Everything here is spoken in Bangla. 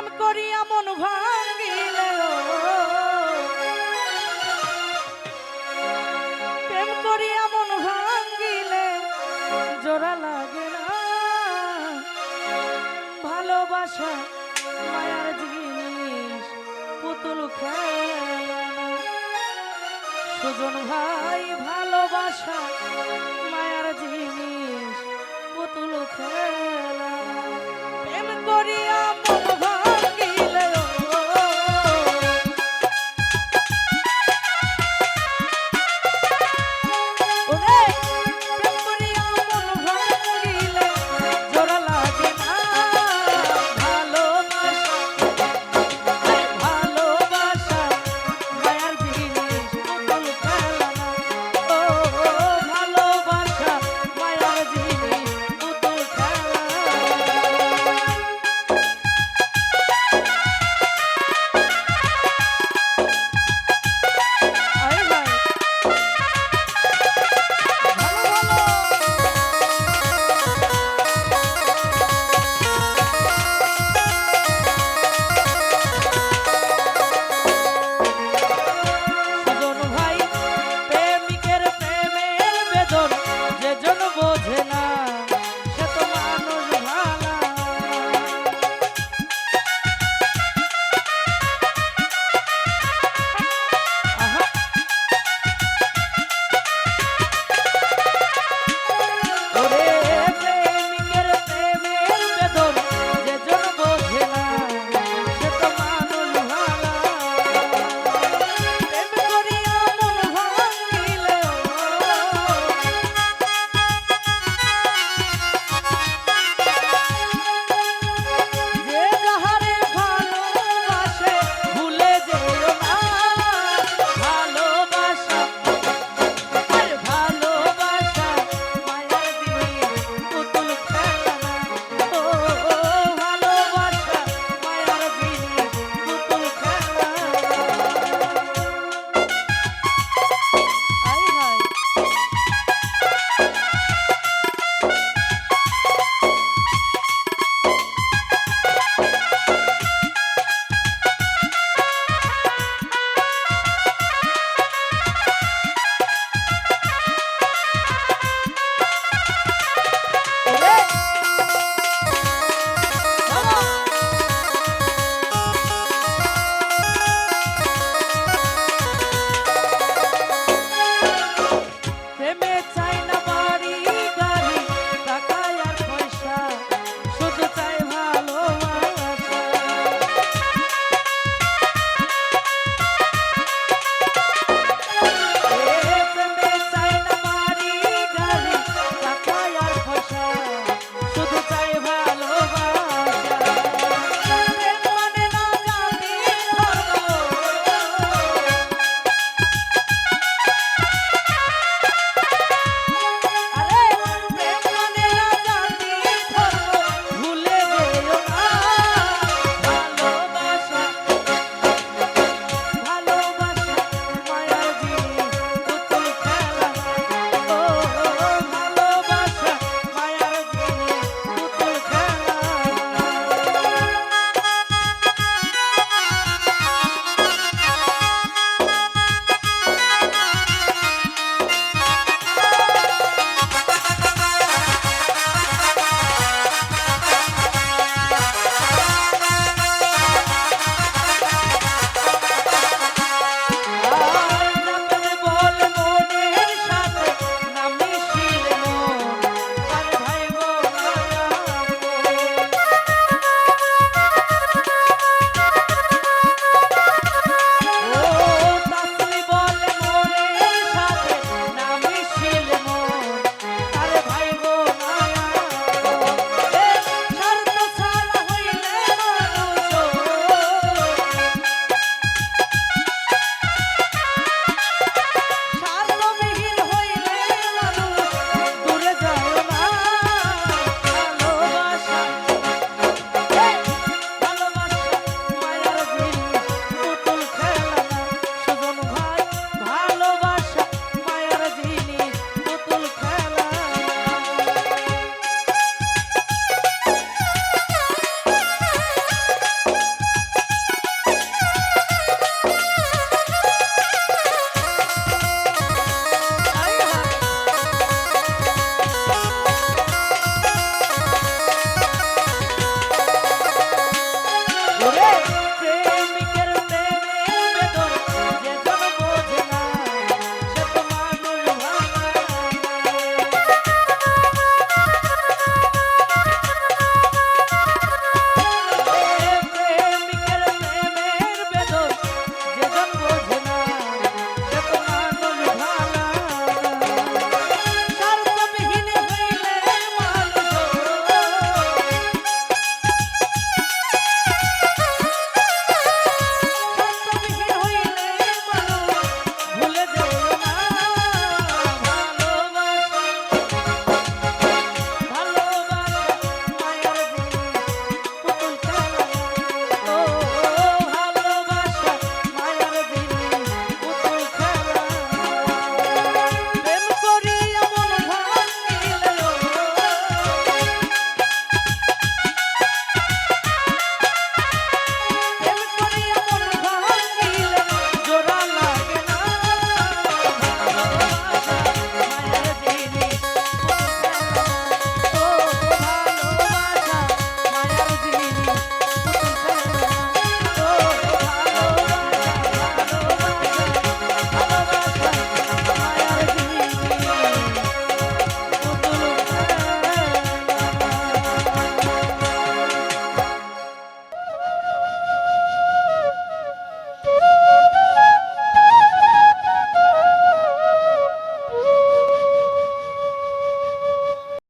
প্রেম করিয়া মন ভাঙিল প্রেম করিয়া মন ভাঙিলে জোড়া লাগে না। ভালোবাসা মায়ার জিনিস, পুতুল খেলা সুজন ভাই, ভালোবাসা মায়ার জিনিস।